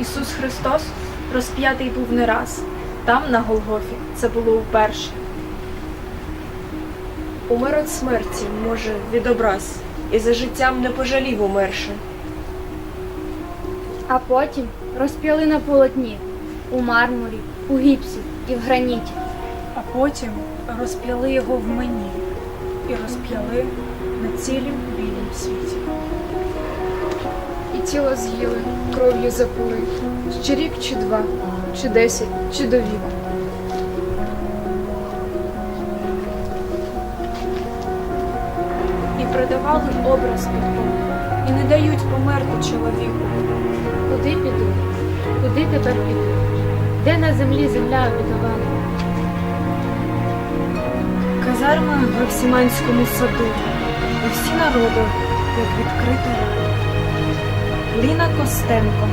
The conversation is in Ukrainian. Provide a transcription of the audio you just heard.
Ісус Христос розп'ятий був не раз. Там, на Голгофі, це було вперше. Умер від смерті, може, від образ, і за життям не пожалів умерши. А потім розп'яли на полотні у мармурі, у гіпсі і в граніті. А потім розп'яли його в мені і розп'яли на цілім білім світі. Тіло з'їли, кров'ю запили. Ще рік чи два, чи десять, чи до віку. І продавали образ під Бога, і не дають померти чоловіку. Куди піду? Куди тепер піду? Де на землі земля обітована? Казарма в Евсіманському саду, і всі народи, як відкрита рада. Ліна Костенко,